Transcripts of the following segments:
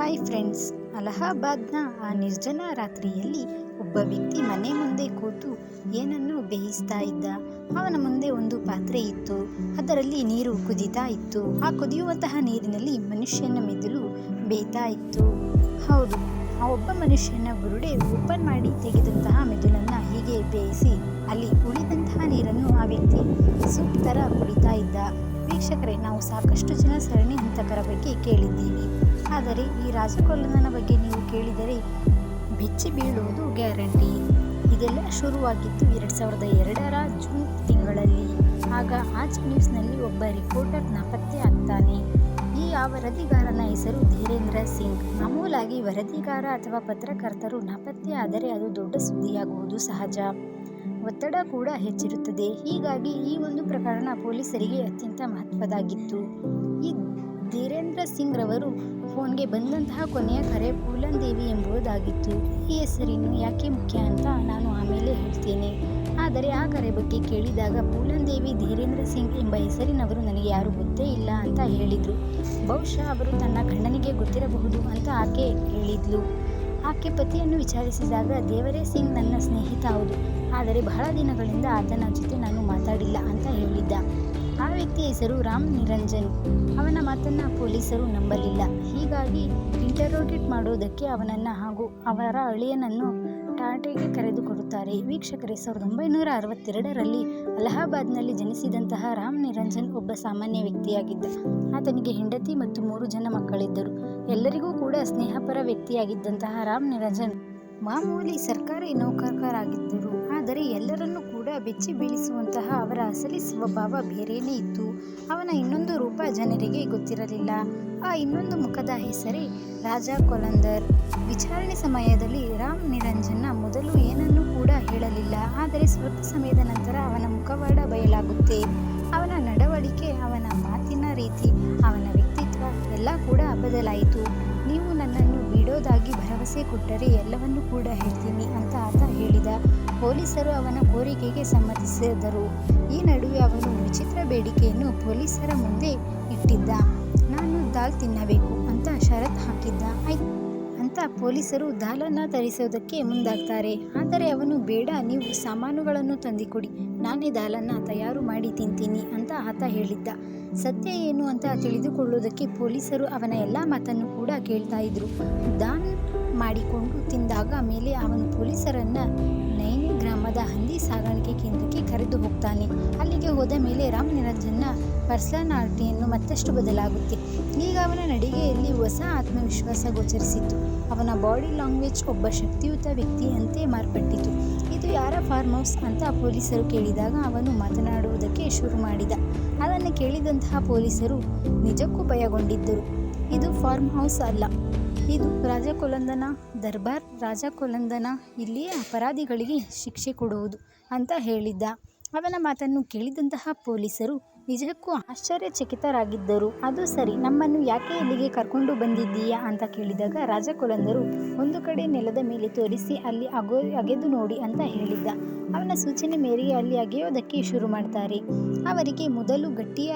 Hi friends ಅಲಹಾಬಾದ್ನ ಆ ನಿರ್ಜನ ರಾತ್ರಿಯಲ್ಲಿ ಒಬ್ಬ ವ್ಯಕ್ತಿ ಮನೆ ಮುಂದೆ ಕೂತು ಏನನ್ನೋ ಬೇಯಿಸ್ತಾ ಇದ್ದ? ಅವನ ಮುಂದೆ ಒಂದು ಪಾತ್ರೆ ಇತ್ತು. ಅದರಲ್ಲಿ ನೀರು ಕುದೀತಾ ಇತ್ತು. ಆ ಕುದಿಯುವಂತಹ ನೀರಿನಲ್ಲಿ ಮನುಷ್ಯನ ಮೆದುಳು ಬೇಯ್ತಾ ಇತ್ತು. ಹೌದು, ಆ ಒಬ್ಬ ಮನುಷ್ಯನ ಬುರುಡೆ ಓಪನ್ ಮಾಡಿ ತೆಗೆದಂತಹ ಮೆದುಳನ್ನು ಹೀಗೆ ಬೇಯಿಸಿ ಅಲ್ಲಿ ಉಳಿದಂತಹ ನೀರನ್ನು ಆ ವ್ಯಕ್ತಿ ಸೂಪ್ ಥರ ಕುಡಿತಾ ಇದ್ದ. ವೀಕ್ಷಕರೇ, ನಾವು ಸಾಕಷ್ಟು ಜನ ಸರಣಿ ಹಂತಕರ ಬಗ್ಗೆ ಕೇಳಿದ್ದೀವಿ. ಆದರೆ ಈ ರಾಜಕೊಲ್ಲನ ಬಗ್ಗೆ ನೀವು ಕೇಳಿದರೆ ಬೆಚ್ಚಿ ಬೀಳುವುದು ಗ್ಯಾರಂಟಿ. ಇದೆಲ್ಲ ಶುರುವಾಗಿತ್ತು ಎರಡು ಸಾವಿರದ ಎರಡರ ಜೂನ್ ತಿಂಗಳಲ್ಲಿ. ಆಗ ಆಚ್ ನ್ಯೂಸ್ನಲ್ಲಿ ಒಬ್ಬ ರಿಪೋರ್ಟರ್ ನಾಪತ್ತೆ ಆಗ್ತಾನೆ. ಈ ಆ ವರದಿಗಾರನ ಹೆಸರು ಧೀರೇಂದ್ರ ಸಿಂಗ್. ಮಾಮೂಲಾಗಿ ವರದಿಗಾರ ಅಥವಾ ಪತ್ರಕರ್ತರು ನಾಪತ್ತೆ ಆದರೆ ಅದು ದೊಡ್ಡ ಸುದ್ದಿಯಾಗುವುದು ಸಹಜ. ಒತ್ತಡ ಕೂಡ ಹೆಚ್ಚಿರುತ್ತದೆ. ಹೀಗಾಗಿ ಈ ಒಂದು ಪ್ರಕರಣ ಪೊಲೀಸರಿಗೆ ಅತ್ಯಂತ ಮಹತ್ವದಾಗಿತ್ತು. ಈ ಧೀರೇಂದ್ರ ಸಿಂಗ್ ರವರು ಫೋನ್ಗೆ ಬಂದಂತಹ ಕೊನೆಯ ಕರೆ ಪೂಲನ್ ದೇವಿ ಎಂಬುದಾಗಿತ್ತು. ಈ ಹೆಸರಿನ ಯಾಕೆ ಮುಖ್ಯ ಅಂತ ನಾನು ಆಮೇಲೆ ಹೇಳ್ತೇನೆ. ಆದರೆ ಆ ಕರೆ ಬಗ್ಗೆ ಕೇಳಿದಾಗ ಪೂಲನ್ ದೇವಿ ಧೀರೇಂದ್ರ ಸಿಂಗ್ ಎಂಬ ಹೆಸರಿನವರು ನನಗೆ ಯಾರು ಗೊತ್ತೇ ಇಲ್ಲ ಅಂತ ಹೇಳಿದರು. ಬಹುಶಃ ಅವರು ತನ್ನ ಗಂಡನಿಗೆ ಗೊತ್ತಿರಬಹುದು ಅಂತ ಆಕೆ ಹೇಳಿದ್ಲು. ಆಕೆ ಪತಿಯನ್ನು ವಿಚಾರಿಸಿದಾಗ ದೇವರೇ ಸಿಂಗ್ ನನ್ನ ಸ್ನೇಹಿತ ಹೌದು. ಆದರೆ ಬಹಳ ದಿನಗಳಿಂದ ಆತನ ಜೊತೆ ನಾನು ಮಾತಾಡಿಲ್ಲ ಅಂತ ಹೇಳಿದ್ದ. ಆ ವ್ಯಕ್ತಿಯ ಹೆಸರು ರಾಮ್ ನಿರಂಜನ್. ಅವನ ಮಾತನ್ನ ಪೊಲೀಸರು ನಂಬಲಿಲ್ಲ. ಹೀಗಾಗಿ ಇಂಟರೋಗೇಟ್ ಮಾಡುವುದಕ್ಕೆ ಅವನನ್ನು ಹಾಗೂ ಅವರ ಅಳಿಯನನ್ನು ಟಾಟೆಗೆ ಕರೆದುಕೊಡುತ್ತಾರೆ. ವೀಕ್ಷಕರೇ, ಸಾವಿರದ ಒಂಬೈನೂರ ಅರವತ್ತೆರಡರಲ್ಲಿ ಅಲಹಾಬಾದ್ನಲ್ಲಿ ಜನಿಸಿದಂತಹ ರಾಮ್ ನಿರಂಜನ್ ಒಬ್ಬ ಸಾಮಾನ್ಯ ವ್ಯಕ್ತಿಯಾಗಿದ್ದ. ಆತನಿಗೆ ಹೆಂಡತಿ ಮತ್ತು ಮೂರು ಜನ ಮಕ್ಕಳಿದ್ದರು. ಎಲ್ಲರಿಗೂ ಕೂಡ ಸ್ನೇಹಪರ ವ್ಯಕ್ತಿಯಾಗಿದ್ದಂತಹ ರಾಮ್ ನಿರಂಜನ್ ಮಾಮೂಲಿ ಸರ್ಕಾರಿ ನೌಕರರಾಗಿದ್ದರು. ಆದರೆ ಎಲ್ಲರನ್ನೂ ಕೂಡ ಬೆಚ್ಚಿ ಬೀಳಿಸುವಂತಹ ಅವರ ಅಸಲಿ ಸ್ವಭಾವ ಬೇರೆಯೇ ಇತ್ತು. ಅವನ ಇನ್ನೊಂದು ರೂಪ ಜನರಿಗೆ ಗೊತ್ತಿರಲಿಲ್ಲ. ಆ ಇನ್ನೊಂದು ಮುಖದ ಹೆಸರೇ ರಾಜಾ ಕೊಲಂದರ್. ವಿಚಾರಣೆ ಸಮಯದಲ್ಲಿ ರಾಮ್ ನಿರಂಜನ್ನ ಮೊದಲು ಏನನ್ನೂ ಕೂಡ ಹೇಳಲಿಲ್ಲ. ಆದರೆ ಸ್ವಲ್ಪ ಸಮಯದ ನಂತರ ಅವನ ಮುಖವಾಡ ಬಯಲಾಗುತ್ತೆ. ಅವನ ನಡವಳಿಕೆ, ಅವನ ಮಾತಿನ ರೀತಿ, ಅವನ ವ್ಯಕ್ತಿತ್ವ ಎಲ್ಲ ಕೂಡ ಬದಲಾಯಿತು. ನೀವು ನನ್ನನ್ನು ಬಿಡೋದಾಗಿ ಭರವಸೆ ಕೊಟ್ಟರೆ ಎಲ್ಲವನ್ನೂ ಕೂಡ ಹೇಳ್ತೀನಿ ಅಂತ ಆತ ಹೇಳಿದ. ಪೊಲೀಸರು ಅವನ ಕೋರಿಕೆಗೆ ಸಮ್ಮತಿಸಿದರು. ಈ ನಡುವೆ ಅವನು ವಿಚಿತ್ರ ಬೇಡಿಕೆಯನ್ನು ಪೊಲೀಸರ ಮುಂದೆ ಇಟ್ಟಿದ್ದ. ನಾನು ದಾಲ್ ತಿನ್ನಬೇಕು ಅಂತ ಶರತ್ ಹಾಕಿದ್ದ. ಅಂತ ಪೊಲೀಸರು ದಾಲನ್ನು ತರಿಸೋದಕ್ಕೆ ಮುಂದಾಗ್ತಾರೆ. ಆದರೆ ಅವನು ಬೇಡ, ನೀವು ಸಾಮಾನುಗಳನ್ನು ತಂದಿಕೊಡಿ. ನಾನೇ ದಾಲನ್ನು ತಯಾರು ಮಾಡಿ ತಿಂತೀನಿ ಅಂತ ಆತ ಹೇಳಿದ್ದ. ಸತ್ಯ ಏನು ಅಂತ ತಿಳಿದುಕೊಳ್ಳೋದಕ್ಕೆ ಪೊಲೀಸರು ಅವನ ಎಲ್ಲ ಮಾತನ್ನು ಕೂಡ ಕೇಳ್ತಾ ಇದ್ರು. ದಾನ್ ಮಾಡಿಕೊಂಡು ತಿಂದಾಗ ಮೇಲೆ ಅವನು ಪೊಲೀಸರನ್ನು ನೈನಿ ಗ್ರಾಮದ ಹಂದಿ ಸಾಗಾಣಿಕೆ ಕೇಂದ್ರಕ್ಕೆ ಕರೆದು ಹೋಗ್ತಾನೆ. ಅಲ್ಲಿಗೆ ಹೋದ ಮೇಲೆ ರಾಮ್ ನಿರಂಜನ್ನ ಪರ್ಸನಾಲಿಟಿಯನ್ನು ಮತ್ತಷ್ಟು ಬದಲಾಗುತ್ತೆ. ಈಗ ಅವನ ನಡಿಗೆಯಲ್ಲಿ ಹೊಸ ಆತ್ಮವಿಶ್ವಾಸ ಗೋಚರಿಸಿತ್ತು. ಅವನ ಬಾಡಿ ಲ್ಯಾಂಗ್ವೇಜ್ ಒಬ್ಬ ಶಕ್ತಿಯುತ ವ್ಯಕ್ತಿಯಂತೆ ಮಾರ್ಪಟ್ಟಿತು. ಇದು ಯಾರ ಫಾರ್ಮ್ ಹೌಸ್ ಅಂತ ಪೊಲೀಸರು ಕೇಳಿದಾಗ ಅವನು ಮಾತನಾಡುವುದಕ್ಕೆ ಶುರು ಮಾಡಿದ. ಅದನ್ನು ಕೇಳಿದಂತಹ ಪೊಲೀಸರು ನಿಜಕ್ಕೂ ಭಯಗೊಂಡಿದ್ದರು. ಇದು ಫಾರ್ಮ್ ಹೌಸ್ ಅಲ್ಲ. ಇದು ರಾಜಕೊಲಂದನ ದರ್ಬಾರ್. ರಾಜಕೊಲಂದನ ಇಲ್ಲಿ ಅಪರಾಧಿಗಳಿಗೆ ಶಿಕ್ಷೆ ಕೊಡುವುದು ಅಂತ ಹೇಳಿದ್ದ. ಅವನ ಮಾತನ್ನು ಕೇಳಿದಂತಹ ಪೊಲೀಸರು ನಿಜಕ್ಕೂ ಆಶ್ಚರ್ಯಚಕಿತರಾಗಿದ್ದರು. ಅದು ಸರಿ, ನಮ್ಮನ್ನು ಯಾಕೆ ಇಲ್ಲಿಗೆ ಕರ್ಕೊಂಡು ಬಂದಿದ್ದೀಯಾ ಅಂತ ಕೇಳಿದಾಗ ರಾಜಕೊಲಂದರು ಒಂದು ಕಡೆ ನೆಲದ ಮೇಲೆ ತೋರಿಸಿ, ಅಲ್ಲಿ ಅಗೋ, ಅಗೆದು ನೋಡಿ ಅಂತ ಹೇಳಿದ್ದ. ಅವನ ಸೂಚನೆ ಮೇರೆಗೆ ಅಲ್ಲಿ ಅಗೆಯೋದಕ್ಕೆ ಶುರು ಮಾಡ್ತಾರೆ. ಅವರಿಗೆ ಮೊದಲು ಗಟ್ಟಿಯ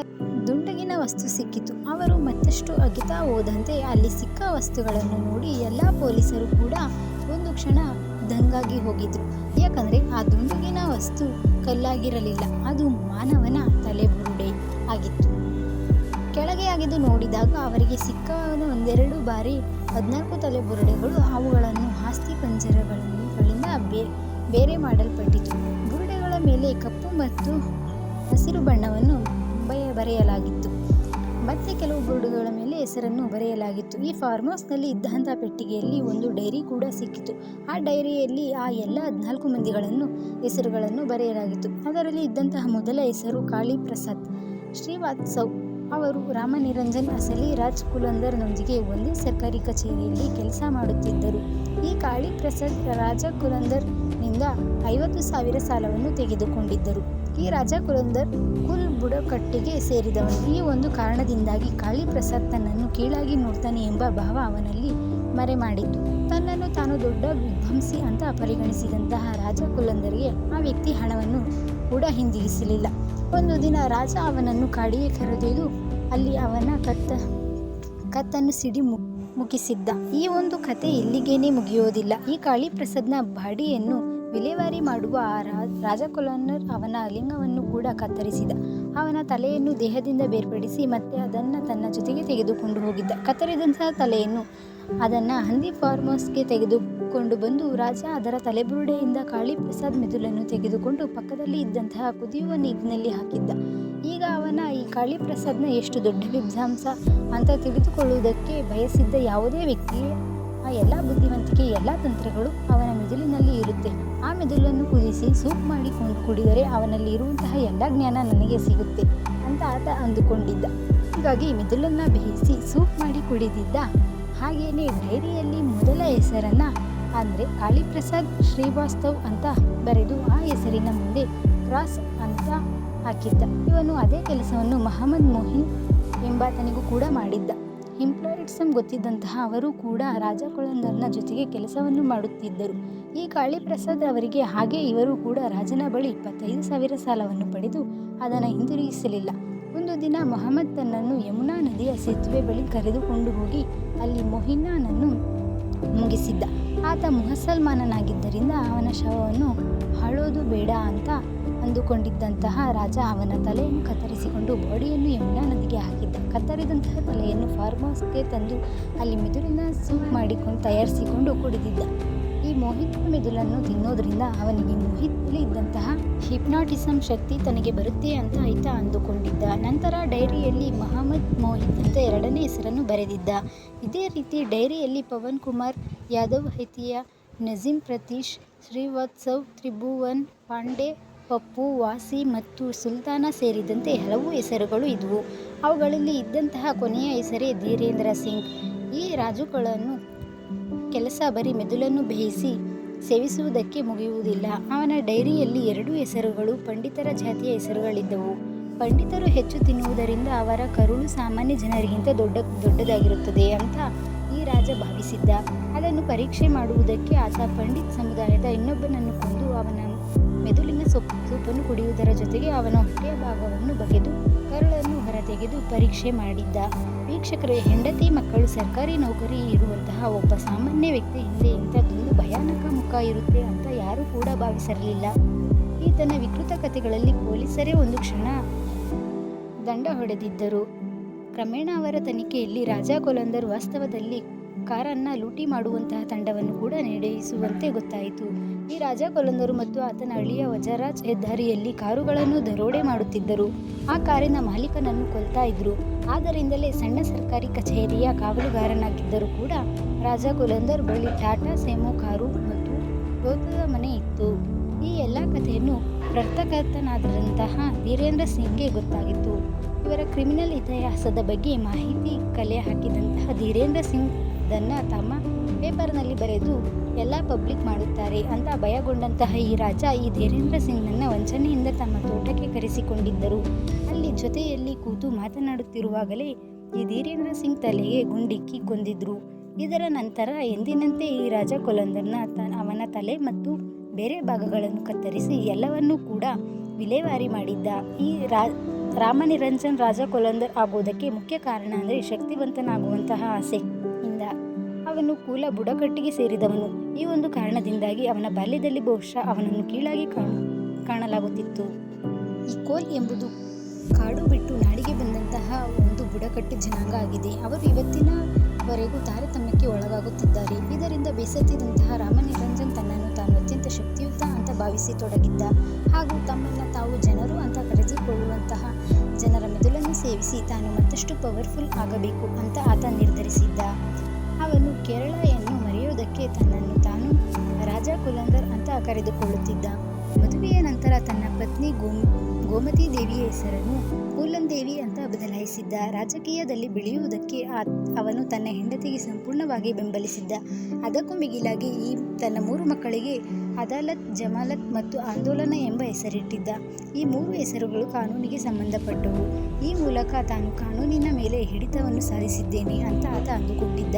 ದುಂಡಗಿನ ವಸ್ತು ಸಿಕ್ಕಿತು. ಅವರು ಮತ್ತಷ್ಟು ಅಗಿತಾ ಹೋದಂತೆ ಅಲ್ಲಿ ಸಿಕ್ಕ ವಸ್ತುಗಳನ್ನು ನೋಡಿ ಎಲ್ಲ ಪೊಲೀಸರು ಕೂಡ ಒಂದು ಕ್ಷಣ ದಂಗಾಗಿ ಹೋಗಿದ್ರು. ಯಾಕಂದರೆ ಆ ದುಂಡಗಿನ ವಸ್ತು ಕಲ್ಲಾಗಿರಲಿಲ್ಲ. ಅದು ಮಾನವನ ತಲೆಬುರುಡೆ ಆಗಿತ್ತು. ಕೆಳಗೆ ಆಗಿದ್ದು ನೋಡಿದಾಗ ಅವರಿಗೆ ಸಿಕ್ಕ ಒಂದೆರಡು ಬಾರಿ ಹದಿನಾಲ್ಕು ತಲೆಬುರುಡೆಗಳು, ಅವುಗಳನ್ನು ಆಸ್ತಿ ಪಂಜರಗಳಿಂದ ಬೇ, ಬೇರೆ ಮಾಡಲ್ಪಟ್ಟಿತು. ಬುರುಡೆಗಳ ಮೇಲೆ ಕಪ್ಪು ಮತ್ತು ಹಸಿರು ಬಣ್ಣವನ್ನು ಬರೆಯಲಾಗಿತ್ತು. ಮತ್ತೆ ಕೆಲವು ಬೋರ್ಡುಗಳ ಮೇಲೆ ಹೆಸರನ್ನು ಬರೆಯಲಾಗಿತ್ತು. ಈ ಫಾರ್ಮ್ ಹೌಸ್ನಲ್ಲಿ ಇದ್ದಂಥ ಪೆಟ್ಟಿಗೆಯಲ್ಲಿ ಒಂದು ಡೈರಿ ಕೂಡ ಸಿಕ್ಕಿತು. ಆ ಡೈರಿಯಲ್ಲಿ ಆ ಎಲ್ಲ ಹದಿನಾಲ್ಕು ಮಂದಿಗಳನ್ನು ಹೆಸರುಗಳನ್ನು ಬರೆಯಲಾಗಿತ್ತು. ಅದರಲ್ಲಿ ಇದ್ದಂತಹ ಮೊದಲ ಹೆಸರು ಕಾಳಿ ಪ್ರಸಾದ್ ಶ್ರೀವಾತ್ಸವ್ ಅವರು ರಾಮನಿರಂಜನ್ ಅಸಲಿ ರಾಜ್ ಕುಲಂದರ್ನೊಂದಿಗೆ ಒಂದೇ ಸರ್ಕಾರಿ ಕಚೇರಿಯಲ್ಲಿ ಕೆಲಸ ಮಾಡುತ್ತಿದ್ದರು. ಈ ಕಾಳಿ ಪ್ರಸಾದ್ ರಾಜ ಕುಲಂದರ್ನಿಂದ ಐವತ್ತು ಸಾವಿರ ಸಾಲವನ್ನು ತೆಗೆದುಕೊಂಡಿದ್ದರು. ಈ ರಾಜ ಕುಲಂದರ್ ಕುಲ್ ಬುಡಕಟ್ಟಿಗೆ ಸೇರಿದವನು. ಈ ಒಂದು ಕಾರಣದಿಂದಾಗಿ ಕಾಳಿ ಪ್ರಸಾದ್ ತನ್ನನ್ನು ಕೀಳಾಗಿ ನೋಡ್ತಾನೆ ಎಂಬ ಭಾವ ಅವನಲ್ಲಿ ಮರೆಮಾಡಿತ್ತು. ತನ್ನನ್ನು ತಾನು ದೊಡ್ಡ ವಿಧ್ವಂಸಿ ಅಂತ ಪರಿಗಣಿಸಿದಂತಹ ರಾಜ ಕುಲಂದರಿಗೆ ಆ ವ್ಯಕ್ತಿ ಹಣವನ್ನು ಕೂಡ ಹಿಂದಿರಿಸಲಿಲ್ಲ ಒಂದು ದಿನ ರಾಜ ಅವನನ್ನು ಕಾಡಿಗೆ ಕರೆದೊಯ್ದು ಅಲ್ಲಿ ಅವನ ಕತ್ತ, ಕತ್ತನ್ನು ಸಿಡಿ ಮು, ಮುಗಿಸಿದ್ದ. ಈ ಒಂದು ಕತೆ ಇಲ್ಲಿಗೇನೆ ಮುಗಿಯೋದಿಲ್ಲ. ಈ ಕಾಳಿಪ್ರಸಾದ್ನ ಬಾಡಿಯನ್ನು ವಿಲೇವಾರಿ ಮಾಡುವ ಆ ರಾ- ರಾಜ ಕೊಲನ್ನರ್ ಅವನ ಲಿಂಗವನ್ನು ಕೂಡ ಕತ್ತರಿಸಿದ. ಅವನ ತಲೆಯನ್ನು ದೇಹದಿಂದ ಬೇರ್ಪಡಿಸಿ ಮತ್ತೆ ಅದನ್ನು ತನ್ನ ಜೊತೆಗೆ ತೆಗೆದುಕೊಂಡು ಹೋಗಿದ್ದ. ಕತ್ತರಿದಂತಹ ತಲೆಯನ್ನು ಅದನ್ನು ಹಂದಿ ಫಾರ್ಮಸ್ಗೆ ತೆಗೆದುಕೊಂಡು ಬಂದು ರಾಜ ಅದರ ತಲೆಬುರುಡೆಯಿಂದ ಕಾಳಿ ಪ್ರಸಾದ್ ಮೆದುಳನ್ನು ತೆಗೆದುಕೊಂಡು ಪಕ್ಕದಲ್ಲಿ ಇದ್ದಂತಹ ಕುದಿಯುವ ನೀರಿನಲ್ಲಿ ಹಾಕಿದ್ದ. ಈಗ ಅವನ ಈ ಕಾಳಿ ಪ್ರಸಾದ್ನ ಎಷ್ಟು ದೊಡ್ಡ ವಿದ್ವಾಂಸ ಅಂತ ತಿಳಿದುಕೊಳ್ಳುವುದಕ್ಕೆ ಬಯಸಿದ್ದ ಯಾವುದೇ ವ್ಯಕ್ತಿಯೇ ಆ ಎಲ್ಲ ಬುದ್ಧಿವಂತಿಕೆ, ಎಲ್ಲ ತಂತ್ರಗಳು ಅವನ ಮೆದುಳಿನಲ್ಲಿ ಇರುತ್ತೆ. ಮೆದುಳನ್ನು ಕುದಿಸಿ ಸೂಪ್ ಮಾಡಿ ಕುಡಿದರೆ ಅವನಲ್ಲಿ ಇರುವಂತಹ ಎಲ್ಲ ಜ್ಞಾನ ನನಗೆ ಸಿಗುತ್ತೆ ಅಂತ ಆತ ಅಂದುಕೊಂಡಿದ್ದ. ಹೀಗಾಗಿ ಮೆದುಳನ್ನು ಬೇಯಿಸಿ ಸೂಪ್ ಮಾಡಿ ಕುಡಿದಿದ್ದ ಹಾಗೆಯೇ ಡೈರಿಯಲ್ಲಿ ಮೊದಲ ಹೆಸರನ್ನು ಅಂದರೆ ಕಾಳಿಪ್ರಸಾದ್ ಶ್ರೀವಾಸ್ತವ್ ಅಂತ ಬರೆದು ಆ ಹೆಸರಿನ ಮುಂದೆ ಕ್ರಾಸ್ ಅಂತ ಹಾಕಿದ್ದ. ಇವನು ಅದೇ ಕೆಲಸವನ್ನು ಮಹಮ್ಮದ್ ಮೊಹಿನ್ ಎಂಬಾತನಿಗೂ ಕೂಡ ಮಾಡಿದ್ದ. ಎಂಪ್ಲಾಯಿಡ್ಸಮ್ ಗೊತ್ತಿದ್ದಂತಹ ಅವರು ಕೂಡ ರಾಜ ಜೊತೆಗೆ ಕೆಲಸವನ್ನು ಮಾಡುತ್ತಿದ್ದರು. ಈ ಕಾಳಿಪ್ರಸಾದ್ ಅವರಿಗೆ, ಹಾಗೆ ಇವರು ಕೂಡ ರಾಜನ ಬಳಿ ಇಪ್ಪತ್ತೈದು ಸಾವಿರ ಸಾಲವನ್ನು ಪಡೆದು ಅದನ್ನು ಹಿಂದಿರುಗಿಸಲಿಲ್ಲ. ಒಂದು ದಿನ ಮೊಹಮ್ಮದ್ ತನ್ನನ್ನು ಯಮುನಾ ನದಿಯ ಸೇತುವೆ ಬಳಿ ಕರೆದುಕೊಂಡು ಹೋಗಿ ಅಲ್ಲಿ ಮೊಹಿನ್ನಾನನ್ನು ಮುಗಿಸಿದ್ದ. ಆತ ಮುಹಸಲ್ಮಾನನಾಗಿದ್ದರಿಂದ ಅವನ ಶವವನ್ನು ಹಾಳೋದು ಬೇಡ ಅಂತ ಅಂದುಕೊಂಡಿದ್ದಂತಹ ರಾಜ ಅವನ ತಲೆಯನ್ನು ಕತ್ತರಿಸಿಕೊಂಡು ಬಾಡಿಯನ್ನು ಯಮುನಾ ನದಿಗೆ ಹಾಕಿದ್ದ. ಕತ್ತರಿದಂತಹ ತಲೆಯನ್ನು ಫಾರ್ಮ್ ಹೌಸ್ಗೆ ತಂದು ಅಲ್ಲಿ ಮೆದುರಿನ ಸೂಪ್ ಮಾಡಿಕೊಂಡು ತಯಾರಿಸಿಕೊಂಡು ಕುಡಿದಿದ್ದ. ಮೋಹಿತ್ ಮೆದುಳನ್ನು ತಿನ್ನೋದ್ರಿಂದ ಅವನಿಗೆ ಮೋಹಿತ್ನಲ್ಲಿ ಇದ್ದಂತಹ ಹಿಪ್ನಾಟಿಸಮ್ ಶಕ್ತಿ ತನಗೆ ಬರುತ್ತೆ ಅಂತ ಆಯ್ತ ಅಂದುಕೊಂಡಿದ್ದ. ನಂತರ ಡೈರಿಯಲ್ಲಿ ಮಹಮ್ಮದ್ ಮೋಹಿತ್ ಅಂತ ಎರಡನೇ ಹೆಸರನ್ನು ಬರೆದಿದ್ದ. ಇದೇ ರೀತಿ ಡೈರಿಯಲ್ಲಿ ಪವನ್ ಕುಮಾರ್, ಯಾದವ್ ಹೈತಿಯ, ನಜೀಂ ಪ್ರತೀಶ್, ಶ್ರೀವಾತ್ಸವ್, ತ್ರಿಭುವನ್ ಪಾಂಡೆ, ಪಪ್ಪು, ವಾಸಿ ಮತ್ತು ಸುಲ್ತಾನ ಸೇರಿದಂತೆ ಹಲವು ಹೆಸರುಗಳು ಇದ್ವು. ಅವುಗಳಲ್ಲಿ ಇದ್ದಂತಹ ಕೊನೆಯ ಹೆಸರೇ ಧೀರೇಂದ್ರ ಸಿಂಗ್. ಈ ರಾಜುಗಳನ್ನು ಕೆಲಸ ಬರೀ ಮೆದುಳನ್ನು ಬೇಯಿಸಿ ಸೇವಿಸುವುದಕ್ಕೆ ಮುಗಿಯುವುದಿಲ್ಲ. ಅವನ ಡೈರಿಯಲ್ಲಿ ಎರಡು ಹೆಸರುಗಳು, ಪಂಡಿತರ ಜಾತಿಯ ಹೆಸರುಗಳಿದ್ದವು. ಪಂಡಿತರು ಹೆಚ್ಚು ತಿನ್ನುವುದರಿಂದ ಅವರ ಕರುಳು ಸಾಮಾನ್ಯ ಜನರಿಗಿಂತ ದೊಡ್ಡ, ದೊಡ್ಡದಾಗಿರುತ್ತದೆ ಅಂತ ಈ ರಾಜ ಭಾವಿಸಿದ್ದ. ಅದನ್ನು ಪರೀಕ್ಷೆ ಮಾಡುವುದಕ್ಕೆ ಆತ ಪಂಡಿತ್ ಸಮುದಾಯದ ಇನ್ನೊಬ್ಬನನ್ನು ಕೊಂದು ಅವನ ಮೆದುಳಿನ ಸೊಪ್ಪು ಸೂಪನ್ನು ಕುಡಿಯುವುದರ ಜೊತೆಗೆ ಅವನ ಹೊಟ್ಟೆಯ ಭಾಗವನ್ನು ಬಗೆದು ಕರುಳನ್ನು ಹೊರತೆಗೆದು ಪರೀಕ್ಷೆ ಮಾಡಿದ್ದ. ವೀಕ್ಷಕರ ಹೆಂಡತಿ, ಮಕ್ಕಳು, ಸರ್ಕಾರಿ ನೌಕರಿ ಇರುವಂತಹ ಒಬ್ಬ ಸಾಮಾನ್ಯ ವ್ಯಕ್ತಿ ಹಿಂದೆ ಇಂಥದ್ದೊಂದು ಭಯಾನಕ ಮುಖ ಇರುತ್ತೆ ಅಂತ ಯಾರೂ ಕೂಡ ಭಾವಿಸಿರಲಿಲ್ಲ. ಈತನ ವಿಕೃತ ಕಥೆಗಳಲ್ಲಿ ಪೊಲೀಸರೇ ಒಂದು ಕ್ಷಣ ದಂಡ ಹೊಡೆದಿದ್ದರು. ಕ್ರಮೇಣ ಅವರ ತನಿಖೆಯಲ್ಲಿ ರಾಜಾ ಕೊಲಂದರ್ ವಾಸ್ತವದಲ್ಲಿ ಕಾರನ್ನ ಲೂಟಿ ಮಾಡುವಂತಹ ತಂಡವನ್ನು ಕೂಡ ನಡೆಸುವಂತೆ ಗೊತ್ತಾಯಿತು. ಈ ರಾಜ ಕೊಲಂದರು ಮತ್ತು ಆತನ ಅಳಿಯ ವಜರಾಜ್ ಹೆದ್ದಾರಿಯಲ್ಲಿ ಕಾರುಗಳನ್ನು ದರೋಡೆ ಮಾಡುತ್ತಿದ್ದರು. ಆ ಕಾರಿನ ಮಾಲೀಕನನ್ನು ಕೊಲ್ತಾ ಇದ್ರು. ಆದ್ದರಿಂದಲೇ ಸಣ್ಣ ಸರ್ಕಾರಿ ಕಚೇರಿಯ ಕಾವಲುಗಾರನಾಗಿದ್ದರೂ ಕೂಡ ರಾಜ ಕೊಲಂದರ್ ಬಳಿ ಟಾಟಾ ಸೇಮೋ ಕಾರು ಮತ್ತು ಗೌತದ ಮನೆ ಇತ್ತು. ಈ ಎಲ್ಲ ಕಥೆಯನ್ನು ಪ್ರತಕರ್ತನಾದಂತಹ ವೀರೇಂದ್ರ ಸಿಂಗ್ಗೆ ಗೊತ್ತಾಗಿತ್ತು. ಇವರ ಕ್ರಿಮಿನಲ್ ಇತಿಹಾಸದ ಬಗ್ಗೆ ಮಾಹಿತಿ ಕಲೆ ಹಾಕಿದಂತಹ ಧೀರೇಂದ್ರ ಸಿಂಗ್ ಅದನ್ನು ತಮ್ಮ ಪೇಪರ್ನಲ್ಲಿ ಬರೆದು ಎಲ್ಲ ಪಬ್ಲಿಕ್ ಮಾಡುತ್ತಾರೆ ಅಂತ ಭಯಗೊಂಡಂತಹ ಈ ರಾಜ ಈ ಧೀರೇಂದ್ರ ಸಿಂಗ್ನನ್ನು ವಂಚನೆಯಿಂದ ತಮ್ಮ ತೋಟಕ್ಕೆ ಕರೆಸಿಕೊಂಡಿದ್ದರು. ಅಲ್ಲಿ ಜೊತೆಯಲ್ಲಿ ಕೂತು ಮಾತನಾಡುತ್ತಿರುವಾಗಲೇ ಈ ಧೀರೇಂದ್ರ ಸಿಂಗ್ ತಲೆಗೆ ಗುಂಡಿಕ್ಕಿ ಕೊಂದಿದ್ರು. ಇದರ ನಂತರ ಎಂದಿನಂತೆ ಈ ರಾಜ ಕೊಲಂದರ್ನ ತ ಅವನ ತಲೆ ಮತ್ತು ಬೇರೆ ಭಾಗಗಳನ್ನು ಕತ್ತರಿಸಿ ಎಲ್ಲವನ್ನೂ ಕೂಡ ವಿಲೇವಾರಿ ಮಾಡಿದ್ದ. ಈ ರಾ ರಾಮನಿರಂಜನ್ ರಾಜ ಕೊಲಂದರ್ ಆಗುವುದಕ್ಕೆ ಮುಖ್ಯ ಕಾರಣ ಅಂದರೆ ಶಕ್ತಿವಂತನಾಗುವಂತಹ ಆಸೆಯಿಂದ ಅವನು ಕೂಲ ಬುಡಕಟ್ಟಿಗೆ ಸೇರಿದವನು. ಈ ಒಂದು ಕಾರಣದಿಂದಾಗಿ ಅವನ ಬಾಲ್ಯದಲ್ಲಿ ಬಹುಶಃ ಅವನನ್ನು ಕೀಳಾಗಿ ಕಾಣು, ಕಾಣಲಾಗುತ್ತಿತ್ತು. ಈ ಕೋಲ್ ಎಂಬುದು ಕಾಡು ಬಿಟ್ಟು ನಾಡಿಗೆ ಬಂದಂತಹ ಒಂದು ಬುಡಕಟ್ಟು ಜನಾಂಗ ಆಗಿದೆ. ಅವರು ಇವತ್ತಿನವರೆಗೂ ತಾರತಮ್ಯಕ್ಕೆ ಒಳಗಾಗುತ್ತಿದ್ದಾರೆ. ಇದರಿಂದ ಬೇಸತ್ತಿದಂತಹ ರಾಮನಿರಂಜನ್ ತನ್ನನ್ನು ತಾನು ಅತ್ಯಂತ ಶಕ್ತಿಯುತ ಅಂತ ಭಾವಿಸಿ ತೊಡಗಿದ್ದ ಹಾಗೂ ತಮ್ಮನ್ನು ತಾವು ಜನರು ಅಂತ ಕರೆದುಕೊಳ್ಳುವಂತಹ ಜನರ ಮೆದುಳನ್ನು ಸೇವಿಸಿ ತಾನು ಮತ್ತಷ್ಟು ಪವರ್ಫುಲ್ ಆಗಬೇಕು ಅಂತ ಆತ ನಿರ್ಧರಿಸಿದ್ದ. ಅವನು ಕೇರಳವನ್ನು ಮರೆಯುವುದಕ್ಕೆ ತನ್ನನ್ನು ತಾನು ರಾಜ ಕುಲಂದರ್ ಅಂತ ಕರೆದುಕೊಳ್ಳುತ್ತಿದ್ದ. ಮದುವೆಯ ನಂತರ ತನ್ನ ಪತ್ನಿ ಗೋಮ್, ಗೋಮತಿ ದೇವಿಯ ಹೆಸರನ್ನು ದೇವಿ ಅಂತ ಬದಲಾಯಿಸಿದ್ದ. ರಾಜಕೀಯದಲ್ಲಿ ಬೆಳೆಯುವುದಕ್ಕೆ ಅವನು ತನ್ನ ಹೆಂಡತಿಗೆ ಸಂಪೂರ್ಣವಾಗಿ ಬೆಂಬಲಿಸಿದ್ದ. ಅದಕ್ಕೂ ಮಿಗಿಲಾಗಿ ಈ ತನ್ನ ಮೂರು ಮಕ್ಕಳಿಗೆ ಅದಾಲತ್, ಜಮಾಲತ್ ಮತ್ತು ಆಂದೋಲನ ಎಂಬ ಹೆಸರಿಟ್ಟಿದ್ದ. ಈ ಮೂರು ಹೆಸರುಗಳು ಕಾನೂನಿಗೆ ಸಂಬಂಧಪಟ್ಟವು. ಈ ಮೂಲಕ ತಾನು ಕಾನೂನಿನ ಮೇಲೆ ಹಿಡಿತವನ್ನು ಸಾಧಿಸಿದ್ದೇನೆ ಅಂತ ಆತ ಅಂದುಕೊಂಡಿದ್ದ.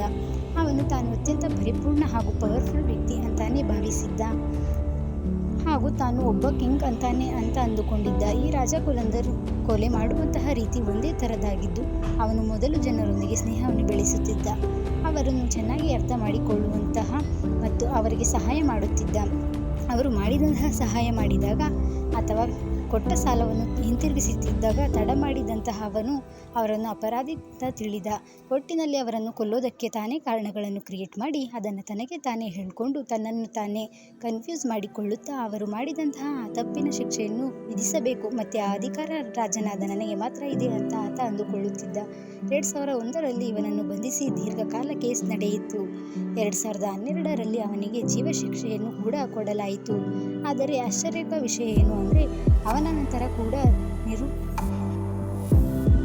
ಅವನು ತಾನು ಅತ್ಯಂತ ಪರಿಪೂರ್ಣ ಹಾಗೂ ಪವರ್ಫುಲ್ ವ್ಯಕ್ತಿ ಅಂತಾನೆ ಭಾವಿಸಿದ್ದ. ಹಾಗೂ ತಾನು ಒಬ್ಬ ಕಿಂಗ್ ಅಂತಾನೆ ಅಂತ ಅಂದುಕೊಂಡಿದ್ದ ಈ ರಾಜ ಕುಲಂದರ್ ಕೊಲೆ ಮಾಡುವಂತಹ ರೀತಿ ಒಂದೇ ಥರದಾಗಿದ್ದು ಅವನು ಮೊದಲು ಜನರೊಂದಿಗೆ ಸ್ನೇಹವನ್ನು ಬೆಳೆಸುತ್ತಿದ್ದ. ಅವರನ್ನು ಚೆನ್ನಾಗಿ ಅರ್ಥ ಮಾಡಿಕೊಳ್ಳುವಂತಹ ಮತ್ತು ಅವರಿಗೆ ಸಹಾಯ ಮಾಡುತ್ತಿದ್ದ. ಅವರು ಮಾಡಿದಂತಹ ಸಹಾಯ ಮಾಡಿದಾಗ ಅಥವಾ ಕೊಟ್ಟ ಸಾಲವನ್ನು ಹಿಂತಿರುಗಿಸುತ್ತಿದ್ದಾಗ ತಡ ಮಾಡಿದಂತಹ ಅವನು ಅವರನ್ನು ಅಪರಾಧಿ ತಿಳಿದ. ಒಟ್ಟಿನಲ್ಲಿ ಅವರನ್ನು ಕೊಲ್ಲೋದಕ್ಕೆ ತಾನೇ ಕಾರಣಗಳನ್ನು ಕ್ರಿಯೇಟ್ ಮಾಡಿ, ಅದನ್ನು ತನಗೆ ತಾನೇ ಹೇಳಿಕೊಂಡು ತನ್ನನ್ನು ತಾನೇ ಕನ್ಫ್ಯೂಸ್ ಮಾಡಿಕೊಳ್ಳುತ್ತಾ ಅವರು ಮಾಡಿದಂತಹ ತಪ್ಪಿನ ಶಿಕ್ಷೆಯನ್ನು ವಿಧಿಸಬೇಕು. ಮತ್ತು ಆ ಅಧಿಕಾರ ರಾಜನಾದ ನನಗೆ ಮಾತ್ರ ಇದೆ ಅಂತ ಆತ ಅಂದುಕೊಳ್ಳುತ್ತಿದ್ದ. ಎರಡು ಸಾವಿರ ಒಂದರಲ್ಲಿ ಇವನನ್ನು ಬಂಧಿಸಿ ದೀರ್ಘಕಾಲ ಕೇಸ್ ನಡೆಯಿತು. ಎರಡು ಸಾವಿರದ ಹನ್ನೆರಡರಲ್ಲಿ ಅವನಿಗೆ ಜೀವ ಶಿಕ್ಷೆಯನ್ನು ಕೂಡ ಕೊಡಲಾಯಿತು. ಆದರೆ ಆಶ್ಚರ್ಯಕ ವಿಷಯ ಏನು ಅಂದರೆ ಅವನ ನಂತರ ಕೂಡ ನಿರು,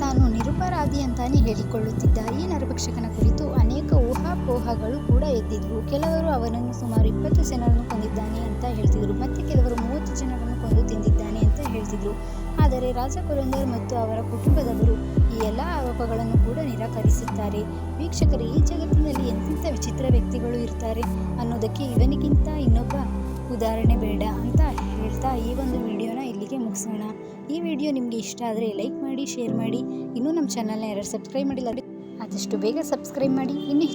ತಾನು ನಿರುಪರಾಧಿ ಅಂತಾನೆ ಹೇಳಿಕೊಳ್ಳುತ್ತಿದ್ದ ಈ ನರಭಕ್ಷಕನ ಕುರಿತು ಅನೇಕ ಊಹಾಪೋಹಗಳು ಕೂಡ ಎದ್ದಿದ್ವು. ಕೆಲವರು ಅವನನ್ನು ಸುಮಾರು ಇಪ್ಪತ್ತು ಜನರನ್ನು ಕೊಂದಿದ್ದಾನೆ ಅಂತ ಹೇಳ್ತಿದ್ರು. ಮತ್ತೆ ಕೆಲವರು ಮೂವತ್ತು ಜನರನ್ನು ಕೊಂದು ತಿಂದಿದ್ದಾನೆ ಅಂತ ಹೇಳ್ತಿದ್ರು. ಆದರೆ ರಾಜ ಕುಲಂದರ್ ಮತ್ತು ಅವರ ಕುಟುಂಬದವರು ಈ ಎಲ್ಲ ಆರೋಪಗಳನ್ನು ಕೂಡ ನಿರಾಕರಿಸುತ್ತಾರೆ. ವೀಕ್ಷಕರು, ಈ ಜಗತ್ತಿನಲ್ಲಿ ಎಂತೆಂಥ ವಿಚಿತ್ರ ವ್ಯಕ್ತಿಗಳು ಇರ್ತಾರೆ ಅನ್ನೋದಕ್ಕೆ ಇವನಿಗಿಂತ ಇನ್ನೊಬ್ಬ ಉದಾಹರಣೆ ಬೇಡ ಅಂತ ಹೇಳ್ತಾ ಈ ಒಂದು ಇಲ್ಲಿಗೆ ಮುಗಿಸೋಣ. ಈ ವಿಡಿಯೋ ನಿಮಗೆ ಇಷ್ಟ ಆದರೆ ಲೈಕ್ ಮಾಡಿ, ಶೇರ್ ಮಾಡಿ. ಇನ್ನೂ ನಮ್ಮ ಚಾನಲ್ನ ಯಾರು ಸಬ್ಸ್ಕ್ರೈಬ್ ಮಾಡಿಲ್ಲ ಆದಷ್ಟು ಬೇಗ ಸಬ್ಸ್ಕ್ರೈಬ್ ಮಾಡಿ. ಇನ್ನು